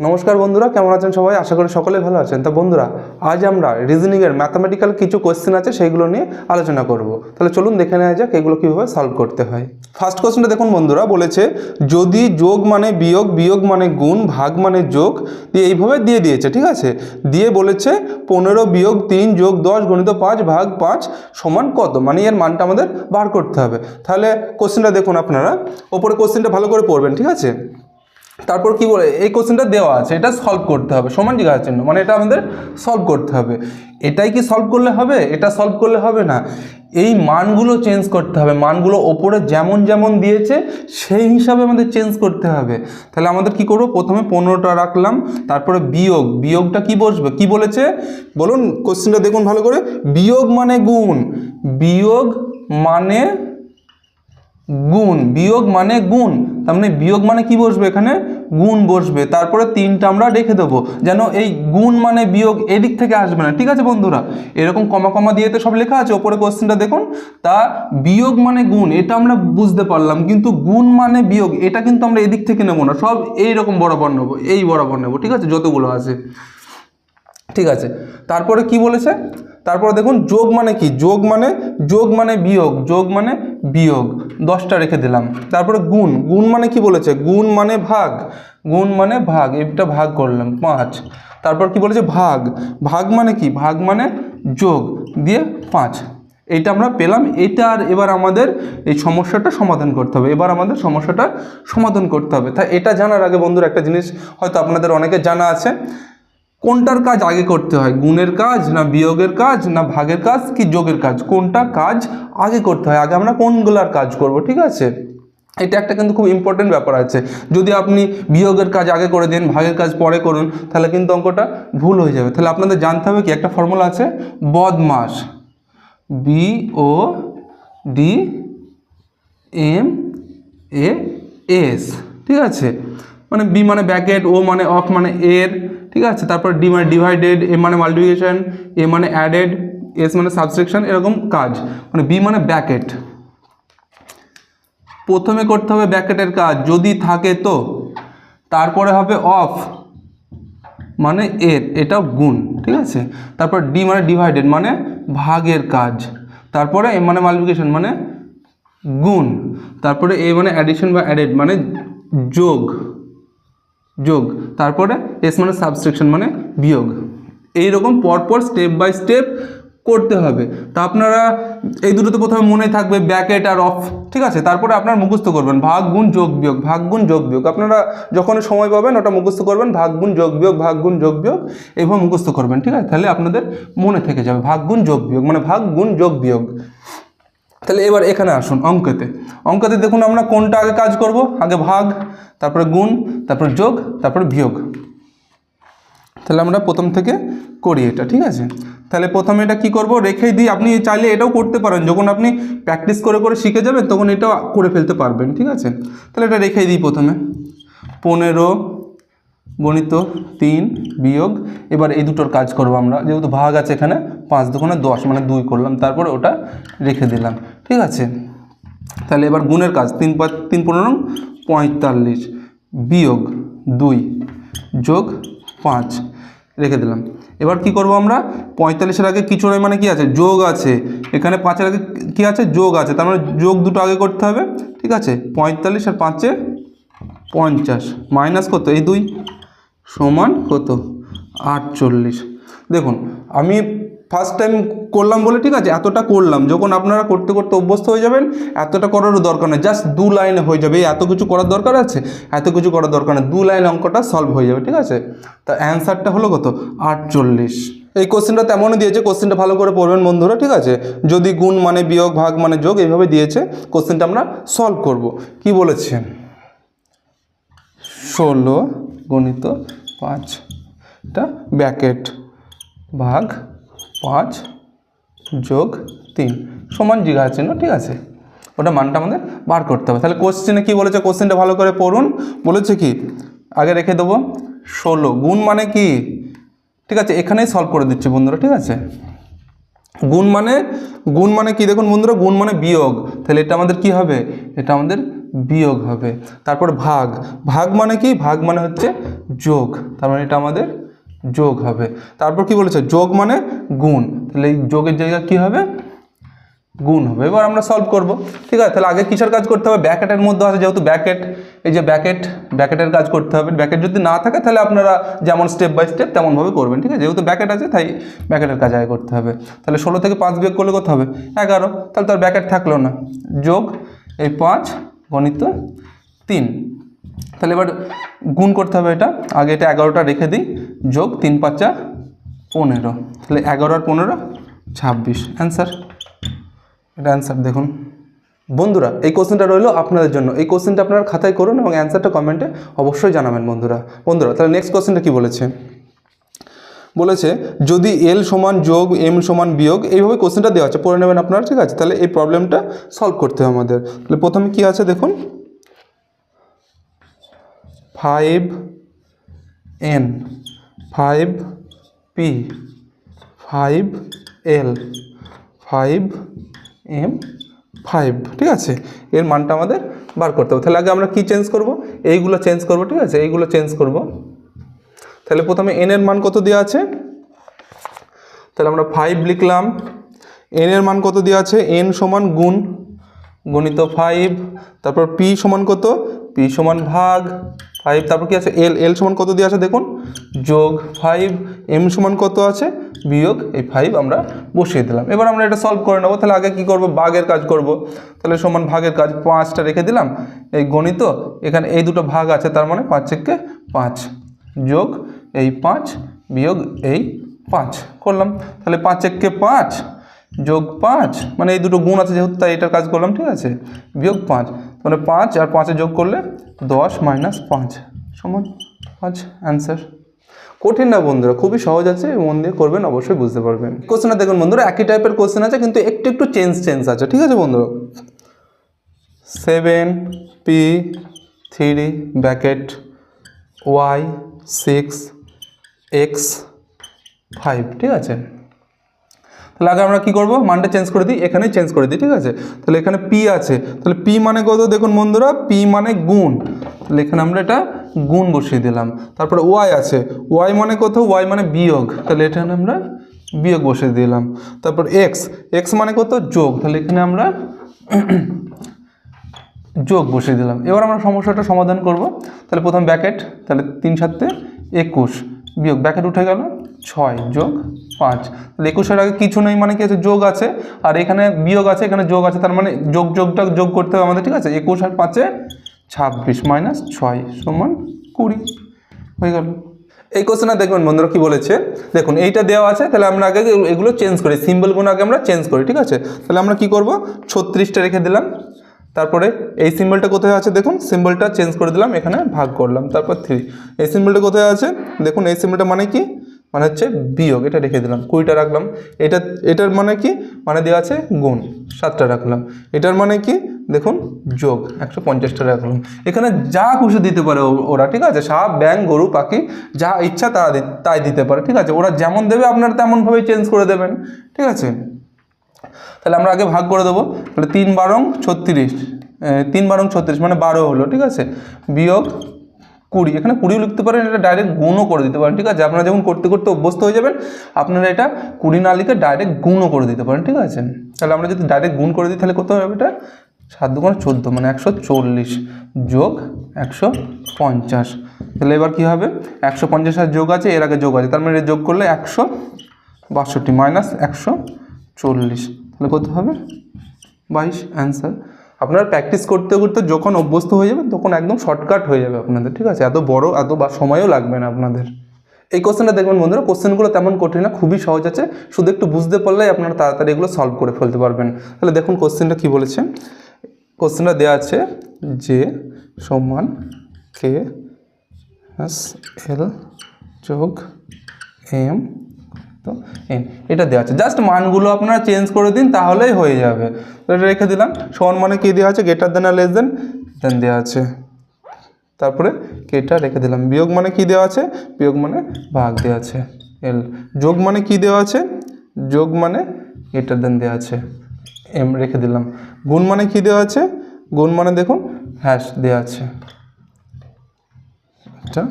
নমস্কার বন্ধুরা, কেমন আছেন সবাই? আশা করি সকলে ভালো আছেন। তা বন্ধুরা, আজ আমরা রিজনিংয়ের ম্যাথামেটিক্যাল কিছু কোয়েশ্চেন আছে, সেইগুলো নিয়ে আলোচনা করব। তাহলে চলুন দেখে নেওয়া যাক এগুলো কীভাবে সলভ করতে হয়। ফার্স্ট কোয়েশ্চেনটা দেখুন বন্ধুরা, বলেছে, যদি যোগ মানে বিয়োগ বিয়োগ মানে গুণ, ভাগ মানে যোগ, দিয়ে এইভাবে দিয়ে দিয়েছে, ঠিক আছে? দিয়ে বলেছে, পনেরো বিয়োগ তিন যোগ দশ গণিত পাঁচ ভাগ পাঁচ সমান কত? মানে এর মানটা আমাদের বার করতে হবে। তাহলে কোশ্চেনটা দেখুন আপনারা, ওপরে কোশ্চেনটা ভালো করে পড়বেন, ঠিক আছে? তারপর কি বলে, এই কোশ্চেনটা দেওয়া আছে, এটা সলভ করতে হবে, সমান জিজ্ঞাসার চিহ্ন মানে এটা আমাদের সলভ করতে হবে। এটাই কি সলভ করলে হবে, এটা সলভ করলে হবে না। এই মানগুলো চেঞ্জ করতে হবে, মানগুলো ওপরে যেমন যেমন দিয়েছে, সেই হিসাবে আমাদের চেঞ্জ করতে হবে। তাহলে আমাদের কি করব, প্রথমে পনেরোটা রাখলাম, তারপরে বিয়োগ, বিয়োগটা কি বসবে, কি বলেছে? বলুন কোশ্চেনটা দেখুন ভালো করে, বিয়োগ মানে গুণ, বিয়োগ মানে গুণ, বিয়োগ মানে গুণ। তার মানে বিয়োগ মানে কি বসবে এখানে? গুণ বসবে। তারপরে তিনটা আমরা রেখে দেবো। যেন এই গুণ মানে বিয়োগ এদিক থেকে আসবে না। ঠিক আছে বন্ধুরা? এরকম কমা কমা দিয়ে তো সব লেখা আছে। ওপরে কোশ্চেনটা দেখুন। তা বিয়োগ মানে গুণ, এটা আমরা বুঝতে পারলাম। কিন্তু গুণ মানে বিয়োগ, এটা কিন্তু আমরা এদিক থেকে নেব না। সব এইরকম বরাবর নেব। এই বরাবর নেব। ঠিক আছে? যতগুলো আছে। ঠিক আছে? তারপরে কি বলেছে? তারপরে দেখুন, যোগ মানে কি? যোগ মানে যোগ মানে বিয়োগ, যোগ মানে বিয়োগ। দশটা রেখে দিলাম। তারপরে গুণ। গুণ মানে কি বলেছে? গুণ মানে ভাগ। গুণ মানে ভাগ। এটা ভাগ করলাম, পাঁচ। তারপর কি বলেছে? ভাগ। ভাগ মানে কি? ভাগ মানে যোগ দিয়ে পাঁচ। এটা আমরা পেলাম। এটা আর এবার আমাদের এই সমস্যাটা সমাধান করতে হবে। এবার আমাদের সমস্যাটা সমাধান করতে হবে। তাই এটা জানার আগে বন্ধুরা একটা জিনিস হয়তো আপনাদের অনেকে জানা আছে। কোনটার কাজ আগে করতে হয়? গুণের কাজ না বিয়োগের কাজ না ভাগের কাজ কি যোগের কাজ? কোনটা কাজ আগে করতে হয়? আগে আমরা কোনগুলার কাজ করব, ঠিক আছে? এটা একটা কিন্তু খুব ইম্পর্টেন্ট ব্যাপার আছে। যদি আপনি বিয়োগের কাজ আগে করে দেন, ভাগের কাজ পরে করুন, তাহলে কিন্তু অঙ্কটা ভুল হয়ে যাবে। তাহলে আপনাদের জানতে হবে কি? একটা ফর্মুলা আছে, বদমাস। B O D M A S ঠিক আছে? মানে বি মানে ব্যাকেট ও মানে অফ মানে এর, ঠিক আছে? তারপর ডি মানে ডিভাইডেড এ মানে মাল্টিপ্লিকেশন এ মানে অ্যাডেড এস মানে সাবসেকশন এরকম কাজ। মানে বি মানে ব্যাকেট প্রথমে করতে হবে ব্যাকেটের কাজ। যদি থাকে তো, তারপরে হবে অফ মানে এর, এটা গুণ, ঠিক আছে? তারপর ডি মানে ডিভাইডেড মানে ভাগের কাজ। তারপরে এ মানে মাল্টিপ্লিকেশন মানে গুণ। তারপরে এ মানে অ্যাডিশন বা অ্যাডেড মানে যোগ। যোগ, তারপরে এস মানে সাবস্ট্রাকশন মানে বিয়োগ। এই এইরকম পরপর স্টেপ বাই স্টেপ করতে হবে। তা আপনারা, এই দুটো তো প্রথমে মনে থাকবে ব্যাকেট আর অফ ঠিক আছে? তারপরে আপনারা মুখস্থ করবেন, ভাগ গুণ যোগ বিয়োগ, ভাগ গুণ যোগ বিয়োগ। আপনারা যখন সময় পাবেন, ওটা মুখস্থ করবেন, ভাগ গুণ যোগ বিয়োগ, ভাগ গুণ যোগ বিয়োগ এইভাবে মুখস্থ করবেন, ঠিক আছে? তাহলে আপনাদের মনে থেকে যাবে, ভাগ গুণ যোগ বিয়োগ মানে ভাগ গুণ যোগ বিয়োগ। তাহলে এবার এখানে আসুন অঙ্কতে। অঙ্কতে দেখুন আমরা কোনটা আগে কাজ করব? আগে ভাগ, তারপরে গুণ, তারপরে যোগ, তারপরে বিয়োগ। তাহলে আমরা প্রথম থেকে করি এটা, ঠিক আছে? তাহলে প্রথমে এটা কি করব? রেখেই দিই। আপনি চাইলে এটাও করতে পারেন। যখন আপনি প্র্যাকটিস করে করে শিখে যাবেন, তখন এটাও করে ফেলতে পারবেন, ঠিক আছে? তাহলে এটা রেখেই দিই প্রথমে। পনেরো গণিত তিন বিয়োগ। এবার এই দুটোর কাজ করব আমরা। যেহেতু ভাগ আছে এখানে, পাঁচ দুগুণে দশ মানে দুই করলাম, তারপরে ওটা রেখে দিলাম। ঠিক আছে? তাহলে এবার গুণের কাজ, তিন পাঁচ তিন পনেরো পঁয়তাল্লিশ বিয়োগ দুই যোগ পাঁচ রেখে দিলাম। এবার কি করব আমরা? পঁয়তাল্লিশের আগে কিছু নয় মানে কি আছে? যোগ আছে। এখানে পাঁচের আগে কি আছে? যোগ আছে। তার মানে যোগ দুটো আগে করতে হবে। ঠিক আছে? পঁয়তাল্লিশ আর পাঁচে পঞ্চাশ। মাইনাস কত এই দুই সমান কত আটচল্লিশ। দেখুন, আমি ফার্স্ট টাইম করলাম বলে ঠিক আছে, এতটা করলাম, যখন আপনারা করতে করতে অভ্যস্ত হয়ে যাবেন, এতটা করারও দরকার নেই জাস্ট দু লাইনে হয়ে যাবে এত কিছু করার দরকার আছে, এত কিছু করার দরকার নেই, দু লাইন অঙ্কটা সলভ হয়ে যাবে, ঠিক আছে? তা অ্যান্সারটা হলো কত? আটচল্লিশ। এই কোশ্চেনটা তেমনই দিয়েছে কোশ্চেনটা ভালো করে পড়বেন বন্ধুরা, ঠিক আছে? যদি গুণ মানে বিয়োগ, ভাগ মানে যোগ, এইভাবে দিয়েছে কোশ্চেনটা আমরা সলভ করব। কি বলেছে? ষোলো গণিত পাঁচটা ব্যাকেট ভাগ পাঁচ যোগ তিন। সমান জিজ্ঞাসা চিহ্ন ঠিক আছে। ওটা মানটা আমাদের বার করতে হবে। তাহলে কোশ্চেনে কি বলেছে? কোশ্চেনটা ভালো করে পড়ুন। বলেছে কি? আগে রেখে দেবো। ষোলো। গুণ মানে কি? ঠিক আছে, এখানেই সলভ করে দিচ্ছি বন্ধুরা, ঠিক আছে? গুণ মানে গুণ মানে কি? দেখুন বন্ধুরা, গুণ মানে বিয়োগ। তাহলে এটা আমাদের কি হবে? এটা আমাদের বিয়োগ হবে। তারপর ভাগ। ভাগ মানে কি? ভাগ মানে হচ্ছে যোগ, তার মানে এটা আমাদের যোগ হবে। তারপর কি বলেছে? যোগ মানে গুণ। তাহলে এই যোগের জায়গা কি হবে? গুণ হবে। এবার আমরা সলভ করব। ঠিক আছে? তাহলে আগে কিসের কাজ করতে হবে? ব্যাকেটের মধ্যে আছে যেহেতু ব্যাকেট এই যে ব্যাকেট ব্যাকেটের কাজ করতে হবে। ব্যাকেট যদি না থাকে, তাহলে আপনারা যেমন স্টেপ বাই স্টেপ তেমনভাবে করবেন। ঠিক আছে? যেহেতু ব্যাকেট আছে, তাই ব্যাকেটের কাজ আগে করতে হবে। তাহলে ষোলো থেকে পাঁচ বিয়োগ করলে কত হবে? এগারো। তাহলে তার ব্যাকেট থাকল না। যোগ এই পাঁচ, গণিত তিন। তাহলে এবার গুণ করতে হবে এটা। আগে এটা এগারোটা রেখে দিই। যোগ তিন পাঁচা পনেরো। তাহলে এগারো আর পনেরো, ছাব্বিশ। অ্যান্সার এটা অ্যান্সার দেখুন। বন্ধুরা, এই কোশ্চেনটা রইল আপনাদের জন্য। এই কোশ্চেনটা আপনারা খাতায় করুন এবং অ্যান্সারটা কমেন্টে অবশ্যই জানাবেন বন্ধুরা। বন্ধুরা, তাহলে নেক্সট কোশ্চেনটা কি বলেছে? বলেছে, যদি এল সমান যোগ এম সমান বিয়োগ, এইভাবে কোশ্চেনটা দেওয়া আছে। পড়ে নেবেন আপনারা, ঠিক আছে? তাহলে এই প্রবলেমটা সলভ করতে হবে আমাদের। তাহলে প্রথমে কি আছে দেখুন? Five N, five P, five L, five M, five, ঠিক আছে? এর মানটা আমাদের বার করতে হবে। তাহলে আগে আমরা কি চেঞ্জ করব? এইগুলো চেঞ্জ করব, ঠিক আছে? এইগুলো চেঞ্জ করব। তাহলে প্রথমে এন এর মান কত দেওয়া আছে? তাহলে আমরা ফাইভ লিখলাম। এন এর মান কত দেওয়া আছে? এন সমান গুণ, গণিত ফাইভ তারপর পি সমান কত? পি সমান ভাগ। ফাইভ তারপর কি আছে? এল এল সমান কত দেওয়া আছে দেখুন? যোগ ফাইভ এম সমান কত আছে? বিয়োগ এই ফাইভ আমরা বসিয়ে দিলাম। এবার আমরা এটা সলভ করে নেব। তাহলে আগে কি করব? ভাগের কাজ করব। তাহলে সমান ভাগের কাজ পাঁচটা রেখে দিলাম। এই গণিত, এখানে এই দুটো ভাগ আছে, তার মানে পাঁচ থেকে পাঁচ যোগ এই পাঁচ বিয়োগ এই পাঁচ করলাম। তাহলে পাঁচ এককে পাঁচ যোগ পাঁচ মানে এই দুটো গুণ আছে যেহেতু, তাই এটার কাজ করলাম, ঠিক আছে? বিয়োগ পাঁচ। মানে পাঁচ আর পাঁচে যোগ করলে দশ মাইনাস পাঁচ। সমান পাঁচ অ্যান্সার কঠিন না বন্ধুরা, খুবই সহজ আছে, মন দিয়ে করবেন, অবশ্যই বুঝতে পারবেন। কোশ্চেনটা দেখুন বন্ধুরা, একই টাইপের কোশ্চেন আছে, কিন্তু একটু একটু চেঞ্জ চেঞ্জ আছে, ঠিক আছে বন্ধুরা? Seven P three bracket Y six X five ঠিক আছে? তাহলে আগে আমরা কী করব? মানটা চেঞ্জ করে দিই এখানে চেঞ্জ করে দিই, ঠিক আছে? তাহলে এখানে পি আছে। তাহলে পি মানে কত? দেখুন বন্ধুরা পি মানে গুণ। তাহলে এখানে আমরা এটা গুণ বসিয়ে দিলাম। তারপরে ওয়াই আছে। ওয়াই মানে কত? ওয়াই মানে বিয়োগ। তাহলে এখানে আমরা বিয়োগ বসিয়ে দিলাম। তারপর এক্স এক্স মানে কত? যোগ। তাহলে এখানে আমরা যোগ বসিয়ে দিলাম। এবার আমরা সমস্যাটা সমাধান করব। তাহলে প্রথম ব্যাকেট, তাহলে তিন সাতে একুশ। বিয়োগ, ব্যাকেট উঠে গেল। ছয় যোগ পাঁচ। তাহলে একুশের আগে কিছু নেই মানে কি? আছে যোগ আছে, আর এখানে বিয়োগ আছে, এখানে যোগ আছে, তার মানে যোগ, যোগটা যোগ করতে হবে আমাদের, ঠিক আছে? একুশ আর পাঁচে ছাব্বিশ মাইনাস ছয় সমান কুড়ি। হয়ে গেল। এই কোশ্চেনটা দেখবেন বন্ধুরা কি বলেছে? দেখুন, এইটা দেওয়া আছে, তাহলে আমরা আগে এগুলো চেঞ্জ করি। সিম্বলগুলো আগে আমরা চেঞ্জ করি, ঠিক আছে? তাহলে আমরা কি করব? ছত্রিশটা রেখে দিলাম। তারপরে এই সিম্বলটা কোথায় আছে দেখুন? সিম্বলটা চেঞ্জ করে দিলাম, এখানে ভাগ করলাম, তারপর থ্রি এই সিম্বলটা কোথায় আছে? দেখুন, এই সিম্বলটা মানে কি? মানে হচ্ছে বিয়োগ, এটা রেখে দিলাম। কুড়িটা রাখলাম। এটা, এটার মানে কি? মানে দেওয়া আছে গুণ, সাতটা রাখলাম। এটার মানে কি? দেখুন, যোগ, একশো পঞ্চাশটা রাখলাম। এখানে যা খুশি দিতে পারে ওরা, ঠিক আছে? সাপ ব্যাং গরু, পাখি, যা ইচ্ছা তারা তাই দিতে পারে, ঠিক আছে? ওরা যেমন দেবে, আপনারা তেমনভাবেই চেঞ্জ করে দেবেন, ঠিক আছে? তাহলে আমরা আগে ভাগ করে দেবো। তাহলে তিন বারং ছত্রিশ তিন বারং ছত্রিশ মানে বারো হলো, ঠিক আছে? বিয়োগ কুড়ি, এখানে কুড়িও লিখতে পারেন, এটা ডাইরেক্ট গুণও করে দিতে পারেন, ঠিক আছে? আপনারা যখন করতে করতে অভ্যস্ত হয়ে যাবেন, আপনারা এটা কুড়ি না লিখে ডাইরেক্ট গুণও করে দিতে পারেন, ঠিক আছে? তাহলে আমরা যদি ডাইরেক্ট গুণ করে দিই, তাহলে কত হবে এটা? সাত দুগুণ চোদ্দ মানে একশো চল্লিশ যোগ একশো পঞ্চাশ। তাহলে এবার কী হবে? একশো পঞ্চাশের যোগ আছে, এর আগে যোগ আছে, তার মানে এটা যোগ করলে একশো বাষট্টি মাইনাস একশো চল্লিশ। তাহলে কত হবে? বাইশ, অ্যান্সার আপনারা প্র্যাকটিস করতে করতে যখন অভ্যস্ত হয়ে যাবেন, তখন একদম শর্টকাট হয়ে যাবে আপনাদের, ঠিক আছে? এত বড়, এত বা সময়ও লাগবে না আপনাদের। এই কোশ্চেনটা দেখবেন বন্ধুরা কোশ্চেনগুলো তেমন কঠিন না, খুবই সহজ আছে। শুধু একটু বুঝতে পারলেই আপনারা তাড়াতাড়ি এগুলো সলভ করে ফেলতে পারবেন। তাহলে দেখুন কোশ্চেনটা কি বলেছে? কোশ্চেনটা দেওয়া আছে যে সমান কে এস এল যোগ এম তো এন এটা দেওয়া আছে। জাস্ট মানগুলো আপনারা চেঞ্জ করে দিন, তাহলেই হয়ে যাবে। এটা রেখে দিলাম। সমান মানে কী দেওয়া আছে? গেটার দেন আর লেস দেন দেন দেওয়া আছে। তারপরে কেটা রেখে দিলাম। বিয়োগ মানে কি দেওয়া আছে? বিয়োগ মানে ভাগ দেওয়া আছে। এল যোগ মানে কি দেওয়া আছে? যোগ মানে গেটার দেন দেওয়া আছে। এম রেখে দিলাম। গুণ মানে কি দেওয়া আছে? গুণ মানে দেখুন হ্যাশ দেওয়া আছে। এটা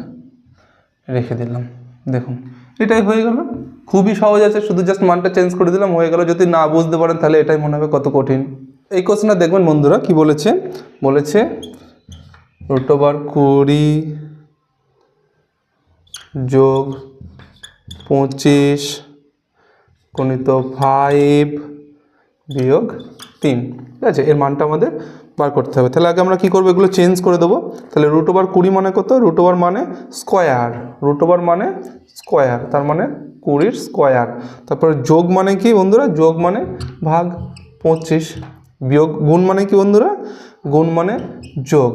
রেখে দিলাম। দেখুন, এটাই হয়ে গেল। খুবই সহজ আছে, শুধু জাস্ট মানটা চেঞ্জ করে দিলাম, হয়ে গেল। যদি না বুঝতে পারেন, তাহলে এটাই মনে হবে কত কঠিন। এই কোশ্চেনটা দেখবেন বন্ধুরা কি বলেছে? বলেছে রুট ওভার কুড়ি যোগ পঁচিশ গণিত ফাইভ বিয়োগ তিন। ঠিক আছে? এর মানটা আমাদের বার করতে হবে। তাহলে আগে আমরা কী করব? এগুলো চেঞ্জ করে দেবো। তাহলে রুট ওভার কুড়ি মানে কত? রুট ওভার মানে স্কোয়ার রুট ওভার মানে স্কোয়ার তার মানে কুড়ির স্কোয়ার তারপরে যোগ মানে কি বন্ধুরা? যোগ মানে ভাগ পঁচিশ। বিয়োগ গুণ মানে কি বন্ধুরা? গুণ মানে যোগ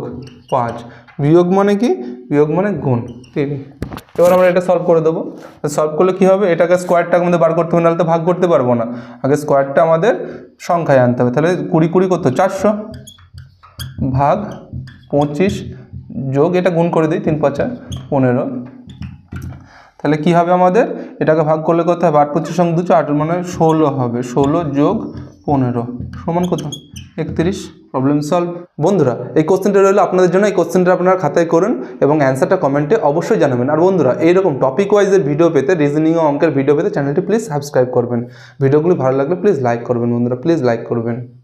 পাঁচ। বিয়োগ মানে কি? বিয়োগ মানে গুণ। তিন। এবার আমরা এটা সলভ করে দেবো। সলভ করলে কী হবে? এটাকে স্কোয়ারটা আমাদের বার করতে হবে, নাহলে তো ভাগ করতে পারব না। আগে স্কোয়ারটা আমাদের সংখ্যায় আনতে হবে। তাহলে কুড়ি কুড়ি কত? চারশো। ভাগ পঁচিশ যোগ এটা গুণ করে দিই, তিন পাঁচা পনেরো। তাহলে কি হবে আমাদের? এটাকে ভাগ করলে কত হবে? আট পঁচিশ সঙ্গে দুশো আট মানে ষোলো হবে। ষোলো যোগ পনেরো। সমান কত? একত্রিশ। প্রবলেম সলভ বন্ধুরা, এই কোশ্চেনটা রইল আপনাদের জন্য। এই কোশ্চেনটা আপনারা খাতায় করুন এবং অ্যান্সারটা কমেন্টে অবশ্যই জানাবেন। আর বন্ধুরা, এইরকম টপিক ওয়াইজের ভিডিও পেতে রিজনিং ও অঙ্কের ভিডিও পেতে চ্যানেলটি প্লিজ সাবস্ক্রাইব করবেন। ভিডিওগুলি ভালো লাগলে প্লিজ লাইক করবেন বন্ধুরা। প্লিজ লাইক করবেন।